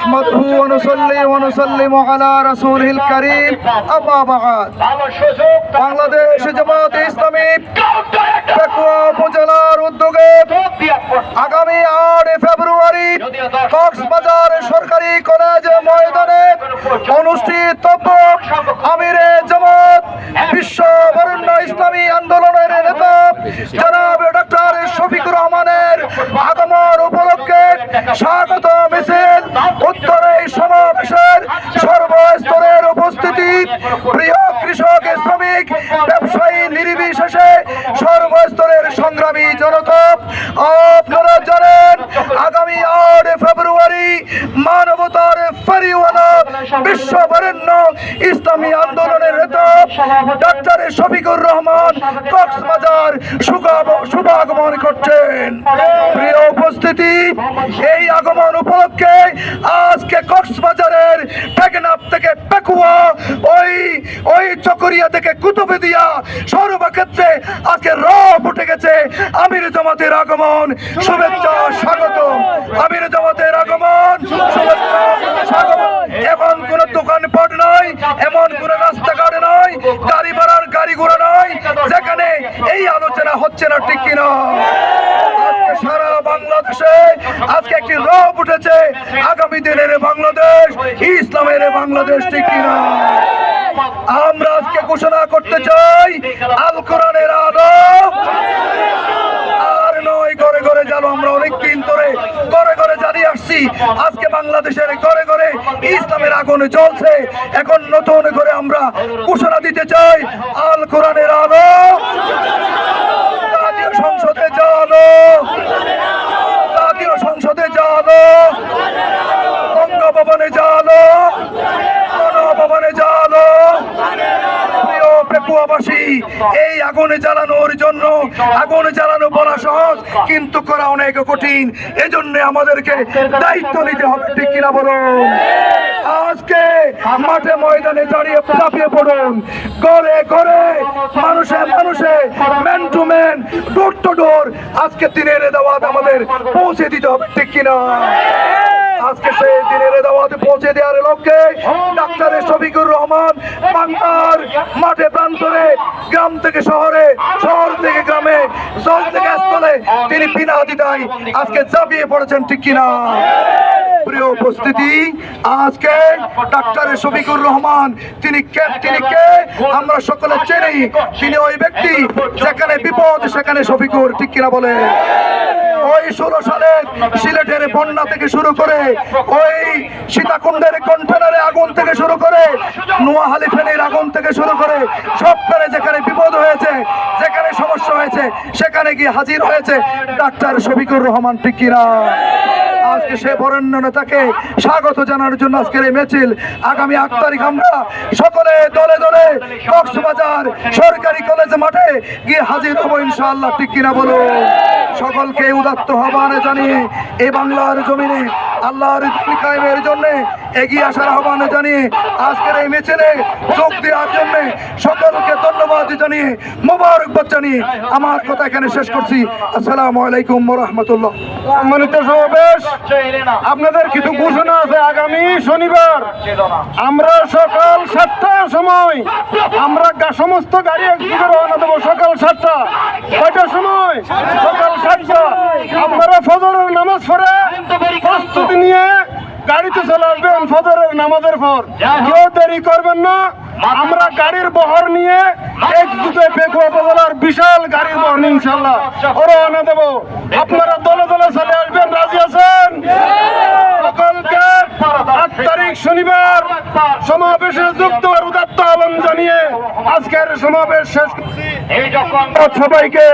نحمده ونصلي ونسلم على رسوله الكريم أما بعد ভালো সুযোগ বাংলাদেশ জামাত ইসলামী পেকুয়া উপজেলার উদ্যোগে আগামী আট ফেব্রুয়ারি কক্সবাজার সরকারি কলেজ ময়দানে অনুষ্ঠিত আমিরে জামাত বিশ্ব বরেণ্য ইসলামী আন্দোলনের নেতা জনাব ডক্টর শফিকুর রহমানের আগমন উপলক্ষে স্বাগত মিছিল। উত্তরে সমাবেশের সর্বস্তরের উপস্থিতি। প্রিয় কৃষক, শ্রমিক, ব্যবসায়ী নির্বিশেষে সর্বস্তরের সংগ্রামী জনতা আপনারা জানেন, আগামী আট ফেব্রুয়ারি মানবতার ফেরিওয়ালা বিশ্ব বরেণ্য ইসলামী আন্দোলনের ডাক্তার শফিকুর রহমান কক্সবাজার শুভ- শুভ করছেন। প্রিয় উপস্থিতি, এই আগমন উপলক্ষে আজকে কক্সবাজারের টেকনাফ থেকে পেকুয়া, ওই ওই চকরিয়া থেকে কুতুবদিয়া সর্বক্ষেত্রে আজকে রব উঠে গেছে। আমির জামাতের আগমন, শুভেচ্ছা, স্বাগত আমির জামাতের আগমন শুভেচ্ছা স্বাগত এমন কোন দোকানপাট নয় এমন কোন রাস্তাঘাট নয় গাড়ি ভাড়ার গাড়ি ঘোড়া নয় যেখানে এই হচ্ছে না, ঠিক কিনা? সারা বাংলাদেশে, আজকে একটি রব উঠেছে আগামী দিনের বাংলাদেশ, ইসলামের বাংলাদেশ, ঠিক কিনা? আমরা আজকে ঘোষণা করতে চাই, আল কোরআনের আদব আর নয়, ঘরে ঘরে জানো আমরা অনেক দিন ধরে ঘরে ঘরে জানিয়ে আসছি, আজকে বাংলাদেশের ঘরে ঘরে ইসলামের আগুন জ্বলছে। এখন নতুন করে আমরা ঘোষণা দিতে চাই, আল কোরআনের আলো জাতীয় সংসদে জানো জাতীয় সংসদে জানো বঙ্গভবনে জানো গণভবনে জানো প্রিয় পেকুয়াবাসী এই আগুনে জ্বালানোর জন্য, আগুন জ্বালানো বলা সহজ, কিন্তু করা অনেক কঠিন। এজন্য আমাদেরকে দায়িত্ব নিতে হবে, ঠিক কিনা বলুন? আজকে মাঠে ময়দানে দাঁড়িয়ে চাপিয়ে পড়ুন। ঘরে ঘরে মানুষে মানুষে man to man door to door আজকে দিনের দাওয়াত আমাদের পৌঁছে দিতে হবে, ঠিক কিনা? আজকে সেই দিনের দাওয়াতে পৌঁছে দেওয়ার লক্ষ্যে ডাক্তার শফিকুর রহমান বাংলার মাঠে প্রান্তরে গ্রাম থেকে শহরে, শহর থেকে গ্রামে, জল থেকে স্থলে তিনি বিনা দিদায় আজকে চাপিয়ে পড়েছেন, ঠিক কিনা? প্রিয় উপস্থিতি, আজকে ডাক্তার শফিকুর রহমান, তিনি কে তিনি কে? আমরা সকলে চিনি তিনি ওই ব্যক্তি যেখানে বিপদ সেখানে শফিকুর, ঠিক কিনা বলে? ওই ষোলো সালে সিলেটের বন্যা থেকে শুরু করে ওই সীতাকুণ্ডের কন্টেনারে আগুন থেকে শুরু করে নোয়াহালি ফেনীর আগুন থেকে শুরু করে সব ফেলে যেখানে বিপদ হয়েছে, যেখানে সমস্যা হয়েছে, সেখানে গিয়ে হাজির হয়েছে ডাক্তার শফিকুর রহমান কিনা? আজকে সে বরেণ্য নেতাকে স্বাগত জানানোর জন্য আজকের এই মিছিল। আগামী আট তারিখ আমরা সকলে দলে দলে কক্সবাজার সরকারি কলেজ মাঠে গিয়ে হাজির হব ইনশাআল্লাহ কিনা বলুন সকলকে উদাত্ত আহ্বানে জানিয়ে এ বাংলার জমিনে আল্লাহর কায়েমের জন্য এগিয়ে আসার আহ্বানে জানিয়ে আজকের এই মিছিলে যোগ দেওয়ার জন্য সকলকে ধন্যবাদ জানিয়ে মোবারকবাদ জানিয়ে আমার কথা এখানে শেষ করছি। আসসালামু আলাইকুম রহমতুল্লাহ সম্মানিত সমাবেশ, আপনাদের কিছু ঘোষণা আছে আগামী শনিবার। আমরা সকাল সাতটার সময় আমরা সমস্ত গাড়ি একদিকে রওনা দেবো সকাল সাতটা। কয়টার সময়? সকাল সাতটা। আপনারা ফজরের নামাজ পড়ে প্রস্তুতি নিয়ে গাড়িতে চলে আসবেন ফজরের নামাজের পর। কেউ দেরি করবেন না। আমরা গাড়ির বহর নিয়ে একজুটে পেকুয়া উপজেলার বিশাল গাড়ির বহর ইনশাল্লাহ ও রওনা দেবো। আপনারা দলে দলে চলে আসবেন রাজি আছেন? সকলকে আট তারিখ শনিবার সমাবেশে যুক্ত হওয়ার উদাত্ত আহ্বান জানিয়ে আজকের সমাবেশ শেষ করছি। এই সবাইকে।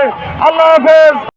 আল্লাহ হাফেজ।